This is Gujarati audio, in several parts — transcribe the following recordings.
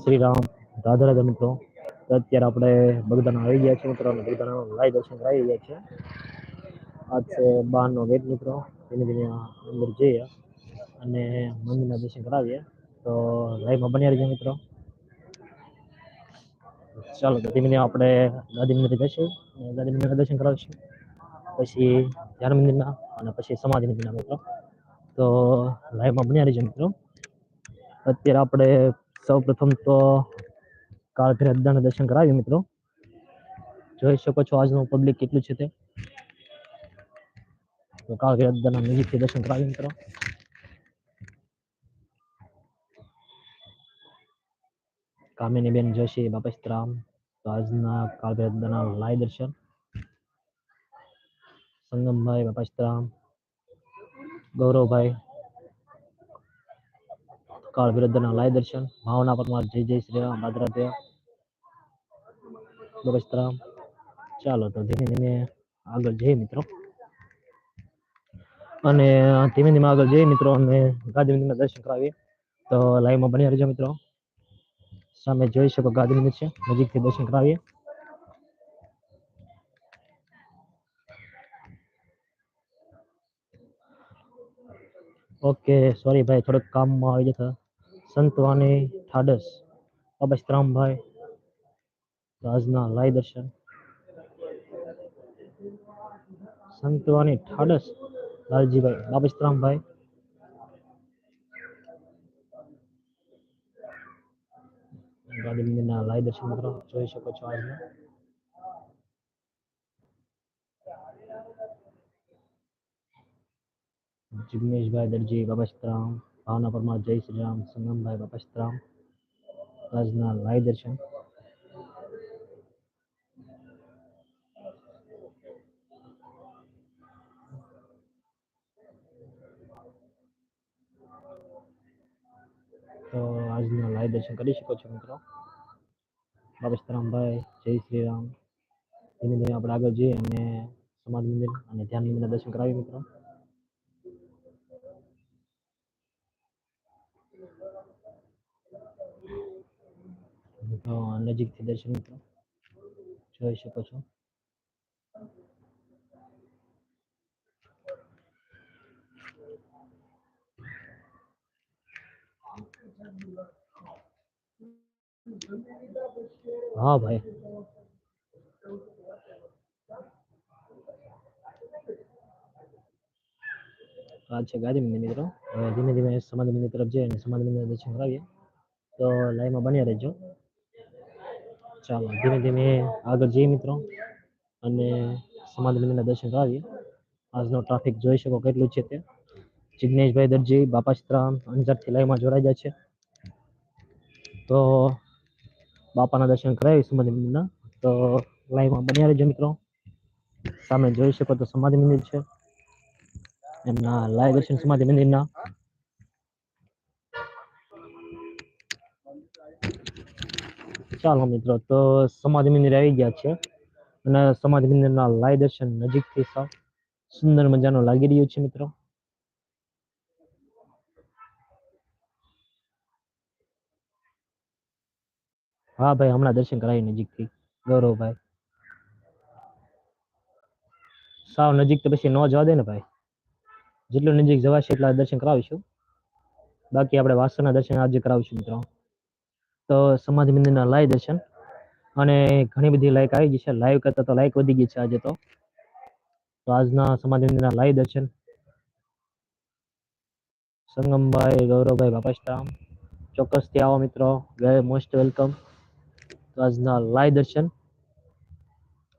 શ્રી રામ. રાધા રાધા મિત્રો. અત્યારે આપણે બગદાણા આવી ગયા છીએ મિત્રો અને બગદાણા લાઈ દર્શન કરાવી રહ્યા છીએ. આજ છે બારનો ગેટ મિત્રો. ધીમે ધીમે અંદર જઈએ અને મંદિરના દર્શન કરાવીએ. તો લાઈવમાં બન્યા રહીએ મિત્રો. ચાલો, તો ધીમે આપણે ગાંધી મંદિર જઈશું. દાદી મંદિરના દર્શન કરાવીશું. પછી ધ્યાન મંદિરના અને પછી સમાધિ મંદિરના મિત્રો. તો લાઈવમાં બન્યા રહીએ મિત્રો. અત્યારે આપણે સૌ પ્રથમ તો કાળભૈર અદ્દાના દર્શન કરાવ્યું મિત્રો. જોઈ શકો છો આજનું પબ્લિક કેટલું છે તે. તો કાળભૈર અદ્દાના નજીકથી દર્શન કરાવ્યું મિત્રો. કામિની બેન જોશી બાપસ્તરામ તો આજના કાળભૈર અદ્દાના લાઈ દર્શન. સંગમભાઈ બાપસ્તરામ ગૌરવભાઈ કાળ વિરુદ્ધના લાય દર્શન, ભાવના પરમાર જય જય શ્રી રામ રાધે બગસ્તરામ ચાલો તો ધીમે ધીમે આગળ જઈએ મિત્રો. અને ધીમે ધીમે આગળ જઈએ મિત્રો, અને ગાંધી ના દર્શન કરાવીએ. તો લાઈવમાં બન્યા રહેજો મિત્રો. સામે જોઈ શકો ગાંધીનગર છે. નજીકથી દર્શન કરાવીએ. ઓકે સોરી ભાઈ, થોડુંક કામમાં આવી જતા. સંતવાની ઠાડસ. અબસ્તરામભાઈ રાજના લાઈ દર્શન. સંતવાની ઠાડસ, લાલજીભાઈ બાબસ્તરામભાઈ ગાંધી મંદિરના લાઈ દર્શન મિત્રો, જોઈ શકો છો આજના. જિગ્નેશભાઈ દરજી બાબસ્તરામ ભાવના પરમાર જય શ્રી રામ સંગમભાઈ બાપસ્તરામ રાજના લાઈ દર્શન. તો આજના લાઈવ દર્શન કરી શકો છો મિત્રો. બાબસ્તરામભાઈ જય શ્રી રામ. ધીમે ધીમે આપણે આગળ જઈએ અને સમાધિ મંદિર અને ધ્યાન મંદિરના દર્શન કરાવીએ મિત્રો તો નજીકથી દર્શન મિત્રો, જોઈ શકો છો. હા ભાઈ. તો આ છે ગાંધી મંદિર મિત્રો. હવે ધીમે ધીમે સમાધિ મંદિર તરફ જઈએ અને સમાધિ મંદિર દર્શન કરાવીએ. તો લાઈનમાં બન્યા રહેજો. ચાલો, ધીમે ધીમે આગળ જઈએ મિત્રો. અને સમાધિ મંદિરના દર્શન કરાવીએ. આજનો ટ્રાફિક જોઈ શકો કેટલું છે તે. જિગ્નેશભાઈ દરજી બાપાશ્રામ અંજારથી લાઈવમાં જોડાઈ જાય છે. તો બાપાના દર્શન કરાવી સમાધિ મંદિરના. તો લાઈવમાં બન્યા રહેજો મિત્રો. સામે જોઈ શકો તો સમાધિ મંદિર છે. એમના લાઈવ દર્શન સમાધિ મંદિરના. ચાલો મિત્રો, તો સમાધિ મંદિર આવી ગયા છે. અને સમાધિ મંદિરના લાય દર્શન નજીકથી સાવ સુંદર મજાનો લાગી રહ્યો છે મિત્રો. હા ભાઈ, હમણાં દર્શન કરાવી નજીકથી. ગૌરવભાઈ સાવ નજીક તો પછી ન જવા દે ને ભાઈ. જેટલું નજીક જવાશે એટલા દર્શન કરાવીશું. બાકી આપણે વાસણના દર્શન આજે કરાવીશું મિત્રો. તો સમાજ મંદિરના લાઈવ દર્શન. અને ઘણી બધી લાઈક આવી ગઈ છે. લાઈવ કરતા તો લાઈક વધી ગઈ છે આજે તો. તો આજના સમાજ મંદિરના લાઈવ દર્શન. સંગમભાઈ, ગૌરવભાઈ બાપાશ્રામ ચોક્કસથી આવો મિત્રો. વેરી મોસ્ટ વેલકમ તો આજના લાઈવ દર્શન.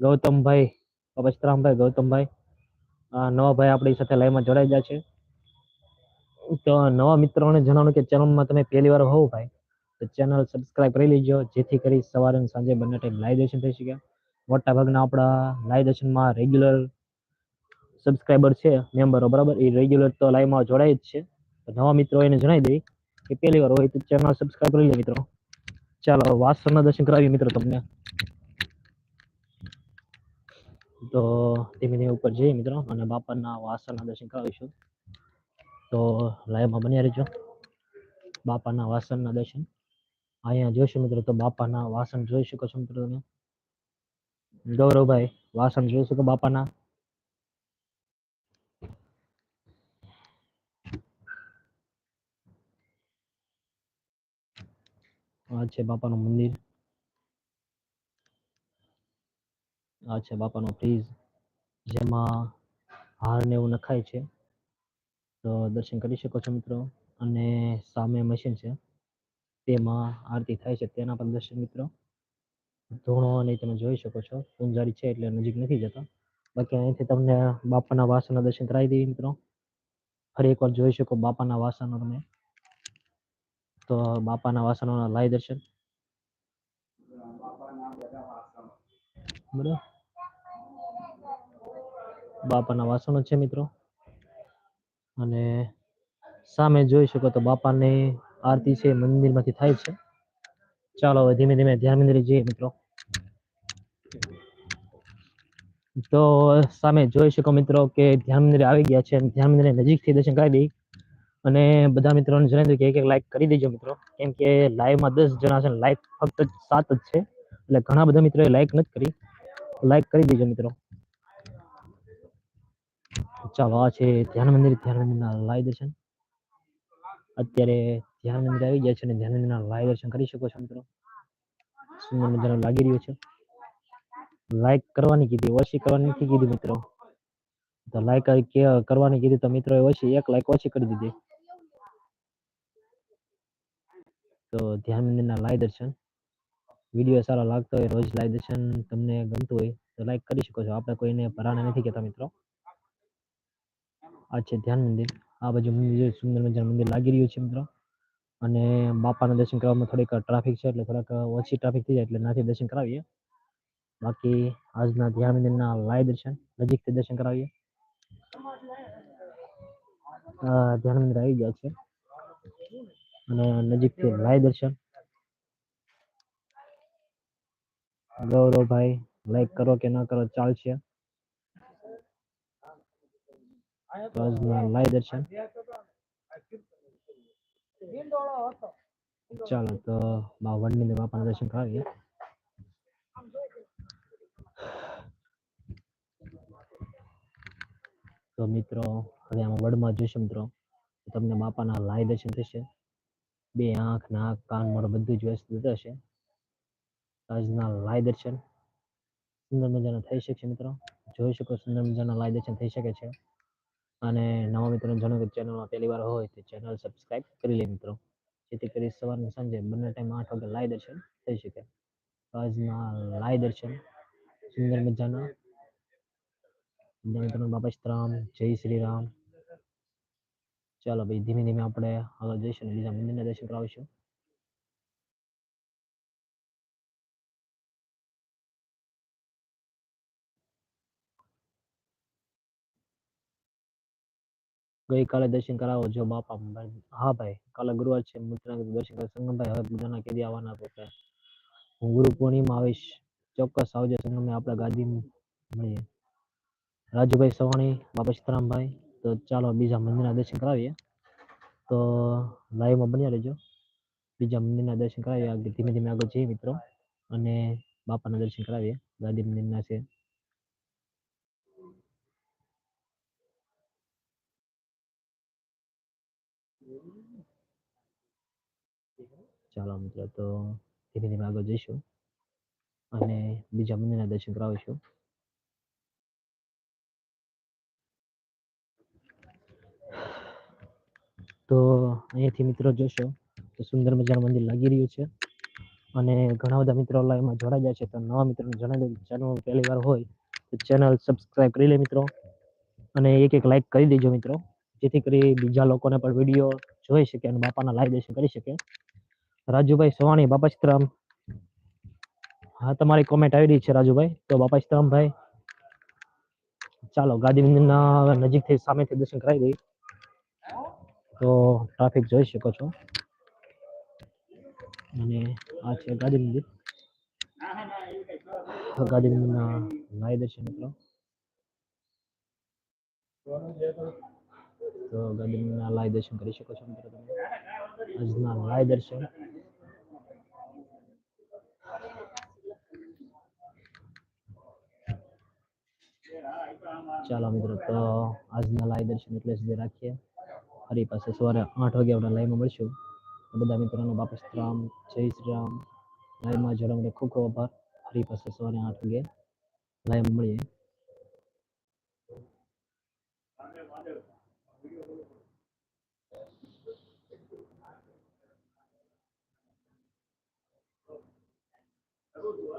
ગૌતમભાઈ બાપાશ્રામભાઈ ગૌતમભાઈ. નવા ભાઈ આપણી સાથે લાઈવમાં જોડાઈ ગયા છે. તો નવા મિત્રોને જણાવવાનું કે ચેનલમાં તમે પહેલી વાર હોવ ભાઈ? તો ચેનલ સબસ્ક્રાઇબ કરી લેજો, જેથી કરી સવારે અને સાંજે બંને ટાઈમ લાઈવ દર્શન થઈ શકે. મોટા ભાગના આપણા લાઈવ દર્શનમાં રેગ્યુલર સબસ્ક્રાઈબર છે મેમ્બરો બરાબર? એ રેગ્યુલર તો લાઈવમાં જોડાય જ છે. નવા મિત્રો એને જણાવી દઈ કે પહેલી વાર હોય તો ચેનલ સબસ્ક્રાઇબ કરી લે મિત્રો. ચાલો વાસણના દર્શન કરાવીએ મિત્રો તમને. તો ધીમે ધીમે ઉપર જઈએ મિત્રો, અને બાપાના વાસણના દર્શન કરાવીશું. તો લાઈવમાં બન્યા રહેજો. બાપાના વાસણના દર્શન. અહીંયા જોશો મિત્રો તો બાપાના વાસણ જોઈ શકો છો મિત્રો તમે. ગૌરવભાઈ, વાસણ જોઈ શકો બાપાના. આ છે બાપાનું મંદિર. આ છે બાપાનો ફ્રીજ. જેમાં હાર ને એવું નખાય છે. તો દર્શન કરી શકો છો મિત્રો. અને સામે મશીન છે. તેમાં આરતી થાય છે તેના પણ દર્શન મિત્રો. ધૂણો અને તમે જોઈ શકો છો. પૂંજારી છે એટલે નજીક નથી જતા. બાકી અહીંથી તમને બાપાના વાસણના દર્શન કરાવી દઈએ મિત્રો. ફરી એકવાર જોઈ શકો બાપાના વાસણો તમે. તો બાપાના વાસણોના લાઈ દર્શન. બરાબર. બાપાના વાસણો છે મિત્રો. અને સામે જોઈ શકો તો બાપાની આરતી છે, મંદિરમાંથી થાય છે. ચાલો હવે ધીમે ધીમે ધ્યાન મંદિરે જઈએ મિત્રો. તો સામે જોઈ શકો મિત્રો કે ધ્યાન મંદિરે આવી ગયા છે. ધ્યાન મંદિરે નજીકથી દર્શન કરાવી દઈ અને બધા મિત્રોને જણાવી દઉં કે એક એક લાઈક કરી દેજો મિત્રો. કેમ કે લાઈવમાં દસ જણા છે લાઈક ફક્ત સાત જ છે. એટલે ઘણા બધા મિત્રોએ લાઈક નથી કરી. લાઈક કરી દેજો મિત્રો. ચાલો આ છે ધ્યાન મંદિર ધ્યાન મંદિરના લાઈવ દર્શન. અત્યારે ધ્યાન મંદિર આવી ગયા છે અને ધ્યાન મંદિરના લાઈવ દર્શન કરી શકો છો મિત્રો. સુંદર મજાનો લાગી રહ્યો છે. લાઈક કરવાની કીધી, ઓછી કરવાની નથી કીધી મિત્રો. તો લાઈક કરવાની કીધી તો મિત્રો ઓછી, એક લાઈક ઓછી કરી દીધી. તો ધ્યાન મંદિરના લાઈવ દર્શન. વીડિયો સારો લાગતો હોય, રોજ લાઈવ દર્શન તમને ગમતું હોય, તો લાઈક કરી શકો છો. આપણે કોઈને પરાણે નથી કહેતા મિત્રો. આ છે ધ્યાન મંદિર. આ બાજુ મંદિર, સુંદર મજાનું મંદિર લાગી રહ્યું છે મિત્રો. અને બાપાના દર્શન કરવામાં થોડીક ટ્રાફિક છે એટલે થોડાક ઓછી ટ્રાફિક થઈ જાય એટલે નાથી દર્શન કરાવીએ. બાકી આજના ધ્યાન મંદિરના લાઈવ દર્શન, નજીકથી દર્શન કરાવીએ. ધ્યાન મંદિર આવી ગયા છે. અને નજીકથી લાઈવ દર્શન. ગૌરવભાઈ લાઈક કરો કે ના કરો, ચાલશે. આજના લાઈવ દર્શન. ચાલો તો બા વડની પણ દર્શન કરાવીએ. તો મિત્રો હવે આમાં વડમાં જોઈશે મિત્રો તમને બાપાના લાય દર્શન થશે. બે આંખ નાક કાન મોઢ બધું જ વ્યવસ્થિત થશે આજના લાય દર્શન સુંદર મજાના થઈ શકશે મિત્રો. જોઈ શકો સુંદર મજાના લાય દર્શન થઈ શકે છે. અને નવા મિત્રો જણાવો કે ચેનલમાં પહેલી વાર હોય તો ચેનલ સબસ્ક્રાઇબ કરી લે મિત્રો. જેથી કરી સવારને સાંજે બંને ટાઈમ આઠ વાગે લાય દર્શન થઈ શકે. આજના લાય દર્શન સુંદર મજાના. મિત્રો, બાપા શ્રામ જય શ્રી રામ. ચાલો ભાઈ, ધીમે ધીમે આપણે આગળ જઈશું બીજા મંદિરના દર્શન કરાવીશું. ગઈકાલે દર્શન કરાવો જો બાપા હા ભાઈ, કાલે ગુરુવાર છે મિત્રના દર્શન કરે સંગમભાઈ હવે બધાના કેદી આવવાના તો હું ગુરુ પૂર્ણિમા આવીશ, ચોક્કસ આવજો સંગમે આપણા ગાદી મળીએ. રાજુભાઈ સવાણી, બાપા સીતારામભાઈ, તો ચાલો બીજા મંદિરના દર્શન કરાવીએ. તો લાઈવમાં બન્યા રહેજો. બીજા મંદિરના દર્શન કરાવીએ. ધીમે ધીમે આગળ જઈએ મિત્રો. અને બાપાના દર્શન કરાવીએ. ગાદી મંદિરના છે. ચાલો મિત્રો, તો ધીમે ધીમે આગળ જઈશું અને બીજા મંદિરના દર્શન કરાવીશું. તો અહીંયાથી મિત્રો જોશો, તો સુંદર મજાનું મંદિર લાગી રહ્યું છે અને ઘણા બધા મિત્રો લાઈવમાં જોડાઈ જાય છે. તો નવા મિત્રોને જણાવી દઉં ચેનલ પહેલી વાર હોય તો ચેનલ સબસ્ક્રાઇબ કરી લે મિત્રો અને એક એક લાઈક કરી દેજો મિત્રો. જેથી કરી બીજા લોકોને પણ વીડિયો જોઈ શકે અને બાપાના લાઈવ દર્શન કરી શકે. રાજુભાઈ સવાણી, બાપા સીતરામ. હા, તમારી કોમેન્ટ આવી રહી છે રાજુભાઈ. તો બાપા સીતરામભાઈ, ચાલો ગાંધી મંદિરના નજીકથી સામેથી દર્શન કરાવી દઈ તો ટ્રાફિક જોઈ શકો છો. અને આ છે ગાંધી મંદિર. ગાંધી મંદિરના લાઈ દર્શન મિત્રો ગાર્ડનિંગના લાય દર્શન કરી શકો છો મિત્રો તમે. આજના લાય દર્શન. ચાલો મિત્રો, તો આજના લાય દર્શન એટલે સુધી રાખીએ. ફરી પાસે સવારે આઠ વાગે આપણે લાઈવમાં મળશું. બધા મિત્રોનો વાપસ રામ, જય શ્રી રામ. લાઈવમાં જોડવા માટે ખૂબ ખૂબ આભાર. ફરી પાસે સવારે આઠ વાગે લાઈવ મળીએ. Saludos.